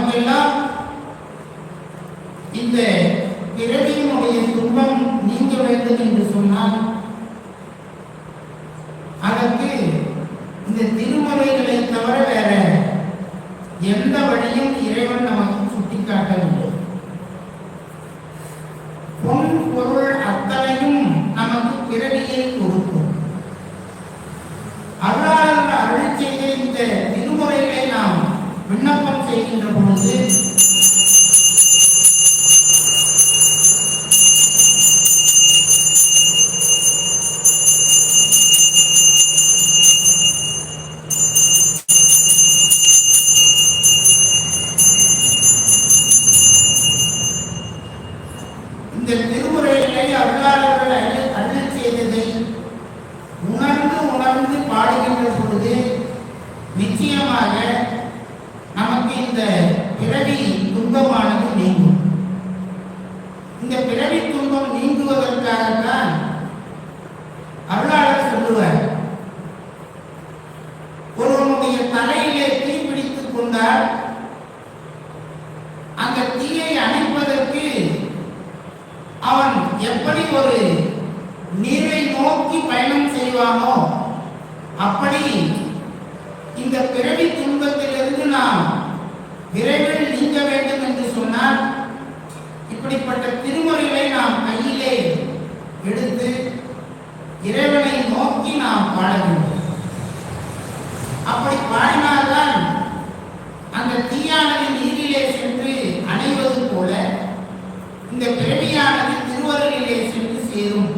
நமக்கெல்லாம் இந்த பிறவியினுடைய துன்பம் நீங்க வேண்டும் என்று சொன்னால் அதற்கு இந்த திருமுறைகளை தவிர வேற எந்த வழியும் இறைவன் நமக்கு சுட்டிக்காட்டவில்லை. பொன் பொருள் அத்தனையும் நமக்கு பிறவியை கொடுக்கும். அருளாளர் அருள் செய்த இந்த திருமுறைகளை நாம் விண்ணப்பம் பொழுது இந்த திருமுறைகளை அருளாளர்கள் அருள் செய்ததை உணர்ந்து உணர்ந்து பாடுகின்ற பொழுது நிச்சயமாக இந்த பிறவி துன்பமானது நீங்கும். இந்த பிறவி துன்பம் நீங்குவதற்காகத்தான் அருளாளர் சொல்லுவார். ஒருவனுடைய தலையிலே தீ பிடித்துக் கொண்டால் அந்த தீயை அணைப்பதற்கு அவன் எப்படி ஒரு நீரை நோக்கி பயணம் செய்வானோ அப்படி இந்த பிற துன்பத்திலிருந்து நாம் விரைவில் நீங்க வேண்டும் என்று சொன்னால் இப்படிப்பட்ட திருமுறைகளை நாம் கையிலே எடுத்து இறைவனை நோக்கி நாம் பாட வேண்டும். அப்படி பாடினால்தான் அந்த தீயானது நீரிலே சென்று அணைவது போல இந்த பிறவியானது திருவருளிலே சென்று சேரும்.